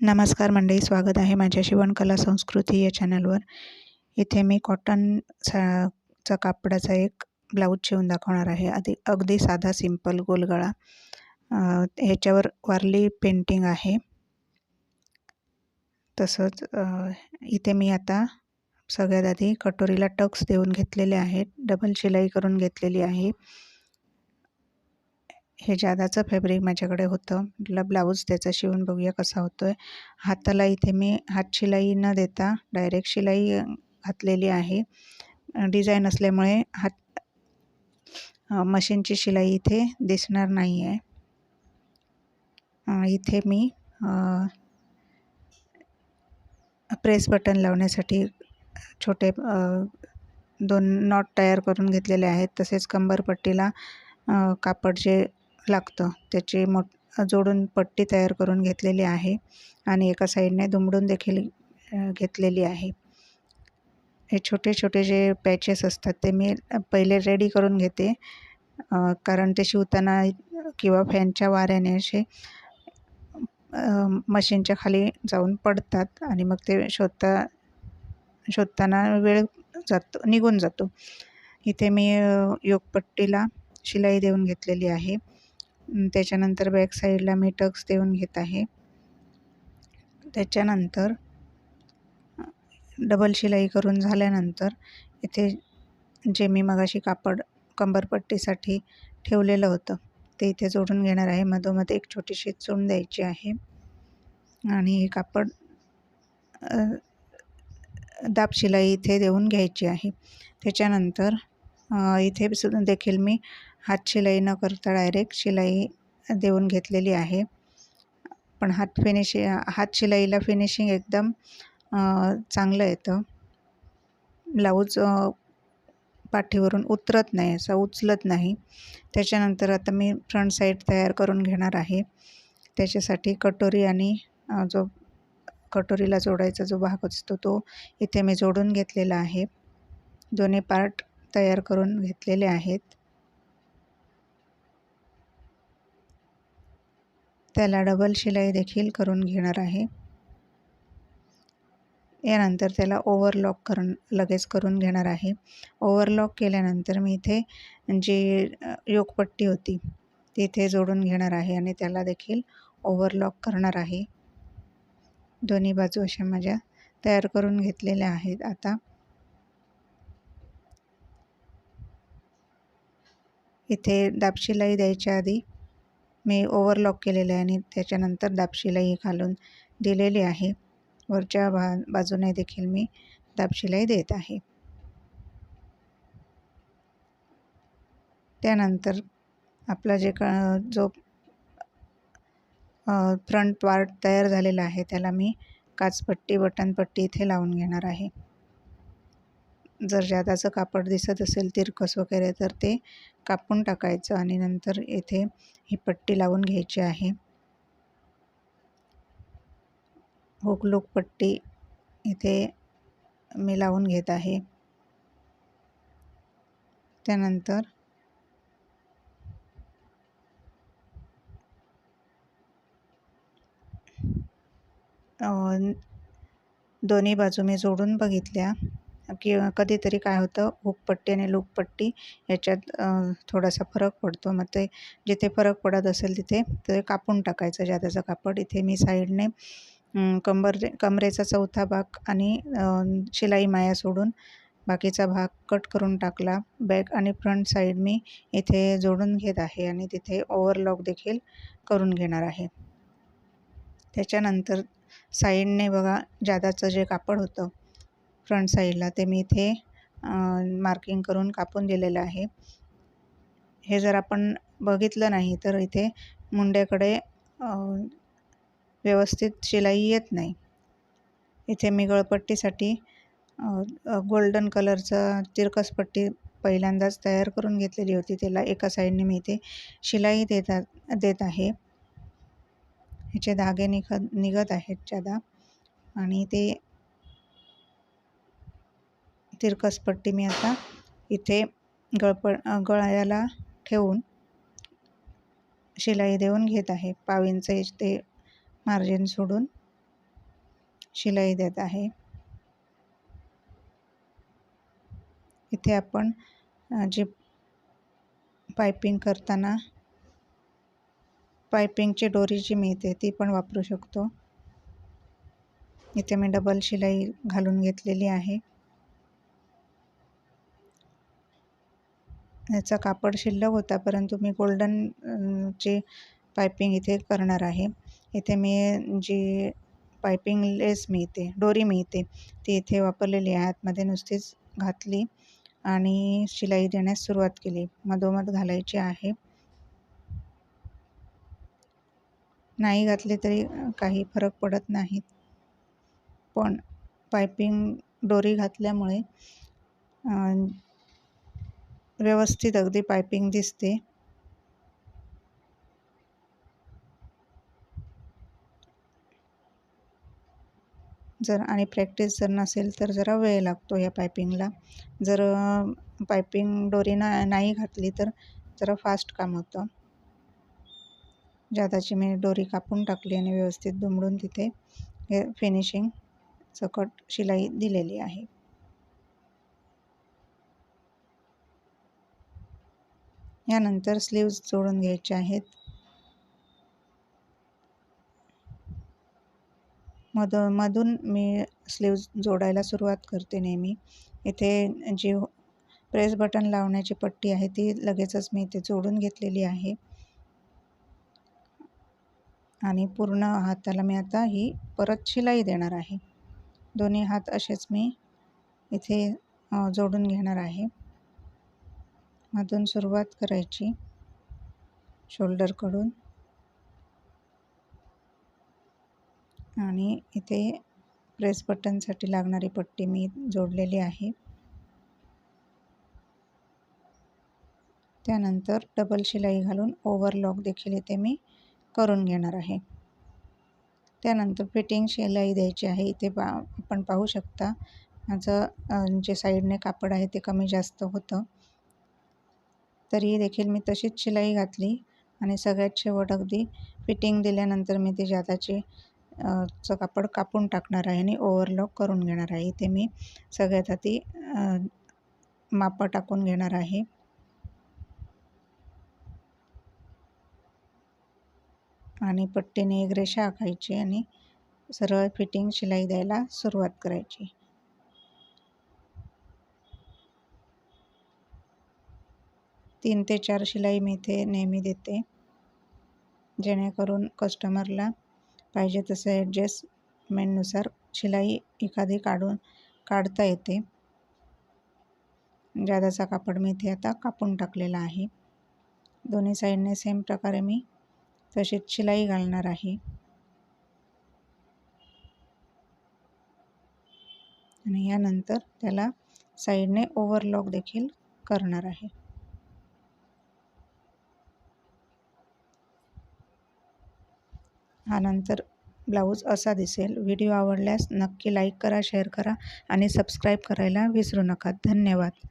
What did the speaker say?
नमस्कार मंडळी स्वागत आहे माझ्या शिवणकला संस्कृती या चॅनलवर. इथे मी कॉटन सा चा कापडाचा एक ब्लाऊज शिवून दाखवणार आहे. आधी अगदी साधा सिंपल गोलगळा. ह्याच्यावर वारली पेंटिंग आहे. तसंच इथे मी आता सगळ्यात आधी कटोरीला टक्स देऊन घेतलेले आहेत. डबल शिलाई करून घेतलेली आहे. हे जादाचं फॅब्रिक माझ्याकडे होतं म्हटलं ब्लाऊज त्याचा शिवून बघूया कसा होतो आहे हाताला इथे मी हात शिलाई न देता डायरेक्ट शिलाई घातलेली आहे. डिझाईन असल्यामुळे हात मशीनची शिलाई इथे दिसणार नाही आहे इथे मी प्रेस बटन लावण्यासाठी छोटे दोन नॉट तयार करून घेतलेले आहेत. तसेच कंबरपट्टीला कापड जे लागतं. त्याची मोठ जोडून पट्टी तयार करून घेतलेली आहे आणि एका साईडने दुमडून देखील घेतलेली आहे. हे छोटे छोटे जे पॅचेस असतात ते मी पहिले रेडी करून घेते कारण ते शिवताना किंवा फॅनच्या वाऱ्याने असे मशीनच्या खाली जाऊन पडतात आणि मग ते शोधता शोधताना वेळ जातो निघून जातो. इथे मी योगपट्टीला शिलाई देऊन घेतलेली आहे. त्याच्यानंतर बॅक साईडला मी टक्स देऊन घेत आहे. त्याच्यानंतर डबल शिलाई करून झाल्यानंतर इथे जे मी मगाशी कापड कंबरपट्टीसाठी ठेवलेलं होतं ते इथे जोडून घेणार आहे. मधोमध एक छोटीशी चूण द्यायची आहे. आणि हे कापड दाब शिलाई इथे देऊन घ्यायची आहे. त्याच्यानंतर इथे देखील मी हात शिलाई न करता डायरेक्ट शिलाई देऊन घेतलेली आहे. पण हात फिनिशि हात शिलाईला फिनिशिंग एकदम चांगलं येतं. ब्लाऊज पाठीवरून उतरत नाही असं उचलत नाही. त्याच्यानंतर आता मी फ्रंट साईड तयार करून घेणार आहे. त्याच्यासाठी कटोरी आणि जो कटोरीला जोडायचा जो भाग असतो तो इथे मी जोडून घेतलेला आहे. दोन्ही पार्ट तयार करून घेतलेले आहेत. त्याला डबल शिलाई देखील करून घेणार आहे. यानंतर त्याला ओव्हरलॉक करून लगेच करून घेणार आहे. ओव्हरलॉक केल्यानंतर मी इथे जी योगपट्टी होती ती इथे जोडून घेणार आहे आणि त्याला देखील ओव्हरलॉक करणार आहे. दोन्ही बाजू अशा माझ्या तयार करून घेतलेल्या आहेत. आता इथे दाबशिलाई द्यायच्या आधी मी ओव्हरलॉक केलेलं आहे आणि त्याच्यानंतर दाबशिलाई घालून दिलेली आहे. वरच्या बा बाजूने देखील मी दाबशिलाई देत आहे. त्यानंतर आपला जे का जो फ्रंट पार्ट तयार झालेला आहे त्याला मी काचपट्टी बटनपट्टी इथे लावून घेणार आहे. जर जादाचं कापड दिसत असेल तिरकस वगैरे तर ते कापून टाकायचं आणि नंतर येथे ही पट्टी लावून घ्यायची आहे. हुकलूक पट्टी इथे मी लावून घेत आहे. त्यानंतर दोन्ही बाजू मी जोडून बघितल्या. की कधीतरी काय होतं हुकपट्टी आणि लूकपट्टी याच्यात थोडासा फरक पडतो. मग ते जिथे फरक पडत असेल तिथे ते कापून टाकायचं जादाचं कापड. इथे मी साईडने कंबर कमरेचा चौथा भाग आणि शिलाई माया सोडून बाकीचा भाग कट करून टाकला. बॅक आणि फ्रंट साईड मी इथे जोडून घेत आहे आणि तिथे ओव्हरलॉक देखील करून घेणार आहे. त्याच्यानंतर साईडने बघा जादाचं जे कापड होतं फ्रंट साईडला ते मी इथे मार्किंग करून कापून दिलेलं आहे. हे जर आपण बघितलं नाही तर इथे मुंड्याकडे व्यवस्थित शिलाई येत नाही. इथे मी गळपट्टीसाठी गोल्डन कलरचं तिरकस पट्टी पहिल्यांदाच तयार करून घेतलेली होती. त्याला एका साईडने मी इथे शिलाई देतात देत आहे. ह्याचे धागे निघत निघत आहेत जादा आणि ते तिरकसपट्टी मी आता इथे गळप गळ्याला ठेवून शिलाई देऊन घेत आहे. पावींचं ते मार्जिन सोडून शिलाई देत आहे. इथे आपण जी पायपिंग करताना पायपिंगची डोरी जी मिळते ती पण वापरू शकतो. इथे मी डबल शिलाई घालून घेतलेली आहे. याचा कापड शिल्लक होता परंतु मी गोल्डन ची पायपिंग इथे करणार आहे. इथे मी जी पायपिंग लेस मिळते दोरी मिळते ती इथे वापरलेली आहे. आतमध्ये नुसतीच घातली आणि शिलाई देण्यास सुरुवात केली. मधोमध घालायची आहे. नाही घातले तरी काही फरक पडत नाहीत पण पायपिंग दोरी घातल्यामुळे व्यवस्थित अगदी पायपिंग दिसते. जर आणि प्रॅक्टिस जर नसेल तर जरा वेळ लागतो या पायपिंगला. जर पायपिंग दोरी ना नाही घातली तर जरा फास्ट काम होतं. जादाची मी दोरी कापून टाकली आणि व्यवस्थित दुमडून तिथे हे फिनिशिंग सकट शिलाई दिलेली आहे. यानंतर स्लीव्ज जोडून घ्यायचे आहेत. मध मधून मी स्लीव्ज जोडायला सुरुवात करते नेहमी. इथे जी प्रेस बटन लावण्याची पट्टी आहे ती लगेचच मी इथे जोडून घेतलेली आहे. आणि पूर्ण हाताला मी आता ही परत शिलाई देणार आहे. दोन्ही हात असेच मी इथे जोडून घेणार आहे. मधून सुरुवात करायची. शोल्डरकडून आणि इथे प्रेस बटनसाठी लागणारी पट्टी मी जोडलेली आहे. त्यानंतर डबल शिलाई घालून ओव्हरलॉक देखील इथे मी करून घेणार आहे. त्यानंतर फिटिंग शिलाई द्यायची आहे. इथे पा आपण पाहू शकता माझं जे साईडने कापड आहे ते कमी जास्त होतं. तरी देखील मी तशीच शिलाई घातली आणि सगळ्यात शेवट अगदी फिटिंग दिल्यानंतर मी ती जादाची चं कापड कापून टाकणार आहे आणि ओव्हरलॉक करून घेणार आहे. इथे मी सगळ्यात आधी मापं टाकून घेणार आहे. आणि पट्टीने एक रेषा आखायची आणि सरळ फिटिंग शिलाई द्यायला सुरुवात करायची. तीन ते चार शिलाई मी इथे नेहमी देते. जेणेकरून कस्टमरला पाहिजे तसं ॲडजस्टमेंटनुसार शिलाई एखादी काढून काढता येते. जादाचा कापड मी इथे आता कापून टाकलेला आहे. दोन्ही साईडने सेम प्रकारे मी तशीच शिलाई घालणार आहे. आणि यानंतर त्याला साईडने ओव्हरलॉक देखील करणार आहे. हा नंतर ब्लाऊज असा दिसेल. व्हिडिओ आवडल्यास नक्की लाईक करा शेअर करा आणि सबस्क्राईब करायला विसरू नका. धन्यवाद.